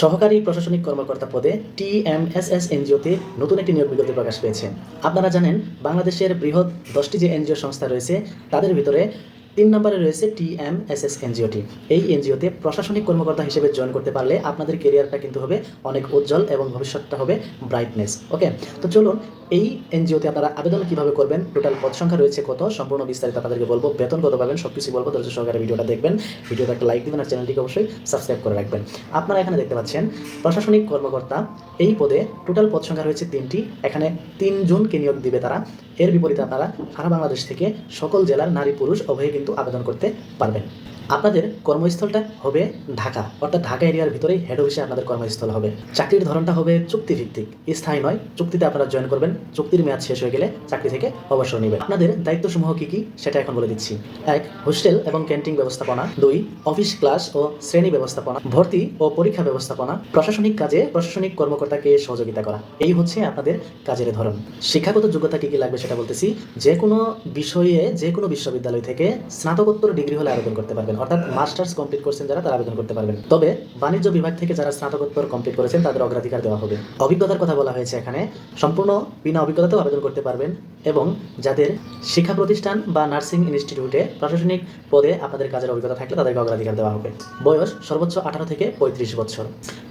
সহকারী প্রশাসনিক কর্মকর্তা পদে টিএমএসএস এনজিওতে নতুন একটি নিয়োগ বিজ্ঞপ্তি প্রকাশ পেয়েছে। আপনারা জানেন, বাংলাদেশের বৃহৎ দশটি যে এনজিও সংস্থা রয়েছে, তাদের ভিতরে তিন নম্বরে রয়েছে টি এম, এস এস এনজিওটি এই এনজিওতে প্রশাসনিক কর্মকর্তা হিসেবে জয়েন করতে পারলে আপনাদের কেরিয়ারটা কিন্তু হবে অনেক উজ্জ্বল এবং ভবিষ্যৎটা হবে ব্রাইটনেস ওকে তো চলুন, এই এনজিওতে আপনারা আবেদন কীভাবে করবেন? টোটাল পদ সংখ্যা রয়েছে কত? সম্পূর্ণ বিস্তারিত আপনাদেরকে বলব। বেতন কত পাবেন? সব কিছু বলব। ধৈর্য সহকারে ভিডিওটা দেখবেন। ভিডিওতে একটা লাইক দিবেন আর চ্যানেলটিকে অবশ্যই সাবস্ক্রাইব করে রাখবেন। আপনারা এখানে দেখতে পাচ্ছেন, প্রশাসনিক কর্মকর্তা, এই পদে টোটাল পদ সংখ্যা রয়েছে তিনটি। এখানে তিনজনকে নিয়োগ দিবে তারা। এর বিপরীতে আপনারা সারা বাংলাদেশ থেকে সকল জেলার নারী পুরুষ উভয়ে কিন্তু আবেদন করতে পারবেন। আপনাদের কর্মস্থলটা হবে ঢাকা। অর্থাৎ ঢাকা এরিয়ার ভিতরেই হেড অফিসে আপনাদের কর্মস্থল হবে। চাকরির ধরনটা হবে চুক্তিভিত্তিক। স্থায়ী নয়, চুক্তিতে আপনারা জয়েন করবেন। চুক্তির মেয়াদ শেষ হয়ে গেলে চাকরি থেকে অবসর নেবেন। আপনাদের দায়িত্বসমূহ কি কি? সেটা এখন বলে দিচ্ছি। এক, হোস্টেল এবং ক্যান্টিন ব্যবস্থাপনা। দুই, অফিস ক্লাস ও শ্রেণি ব্যবস্থাপনা। ভর্তি ও পরীক্ষা ব্যবস্থাপনা। প্রশাসনিক কাজে প্রশাসনিক কর্মকর্তাকে সহযোগিতা করা। এই হচ্ছে আপনাদের কাজের ধরন। শিক্ষাগত যোগ্যতা কি কি লাগবে সেটা বলতেছি। যে কোনো বিষয়ে যে কোনো বিশ্ববিদ্যালয় থেকে স্নাতকোত্তর ডিগ্রি হলে আবেদন করতে পারবেন অর্থাৎ মাস্টার্স কমপ্লিট করছেন যারা, তারা আবেদন করতে পারবেন। তবে বাণিজ্য বিভাগ থেকে যারা স্নাতকোত্তর কমপ্লিট করেছেন, তাদের অগ্রাধিকার দেওয়া হবে। অভিজ্ঞতার কথা বলা হয়েছে এখানে, সম্পূর্ণ বিনা অভিজ্ঞতাতেও আবেদন করতে পারবেন এবং যাদের শিক্ষা প্রতিষ্ঠান বা নার্সিং ইনস্টিটিউটে প্রশাসনিক পদে আপনাদের কাজের অভিজ্ঞতা থাকলে তাদেরকে অগ্রাধিকার দেওয়া হবে। বয়স সর্বোচ্চ আঠারো থেকে পঁয়ত্রিশ বছর।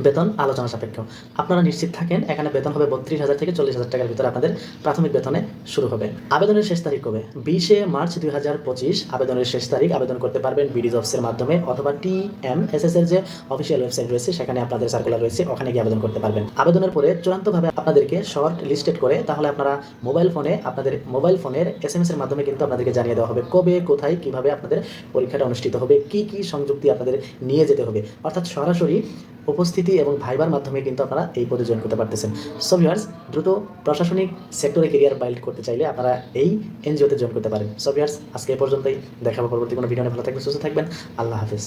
বেতন আলোচনা সাপেক্ষ। আপনারা নিশ্চিত থাকেন, এখানে বেতন হবে বত্রিশ হাজার থেকে চল্লিশ হাজার টাকার ভিতরে আপনাদের প্রাথমিক বেতনে শুরু হবে। আবেদনের শেষ তারিখ কবে? বিশে মার্চ দুই হাজার পঁচিশ। আবেদনের শেষ তারিখ আবেদন করতে পারবেন বিডি জবসের মাধ্যমে অথবা টি এম এস এস এর যে অফিসিয়াল ওয়েবসাইট রয়েছে, সেখানে আপনাদের সার্কুলার রয়েছে, ওখানে গিয়ে আবেদন করতে পারবেন। আবেদনের পরে চূড়ান্তভাবে আপনাদেরকে শর্ট লিস্টেড করে তাহলে আপনারা মোবাইল ফোনে আপনাদের মোবাইল ফোনের এস এম এস এর মাধ্যমে কিন্তু আপনাদেরকে জানিয়ে দেওয়া হবে কবে, কোথায়, কীভাবে আপনাদের পরীক্ষাটা অনুষ্ঠিত হবে, কি কি সংযুক্তি আপনাদের নিয়ে যেতে হবে। অর্থাৎ সরাসরি উপস্থিতি এবং ভাইবার মাধ্যমে কিন্তু আপনারা এই পদে জয়েন করতে পারতেছেন। সো ভিউয়ার্স দ্রুত প্রশাসনিক সেক্টরে কেরিয়ার বাইল্ড করতে চাইলে আপনারা এই এনজিওতে জয়েন করতে পারেন। সো ভিউয়ার্স আজকে এ পর্যন্তই। দেখাবো পরবর্তী কোনো ভিডিও নিয়ে। ভালো থাকবেন, সুস্থ থাকবেন। আল্লাহ হাফিজ।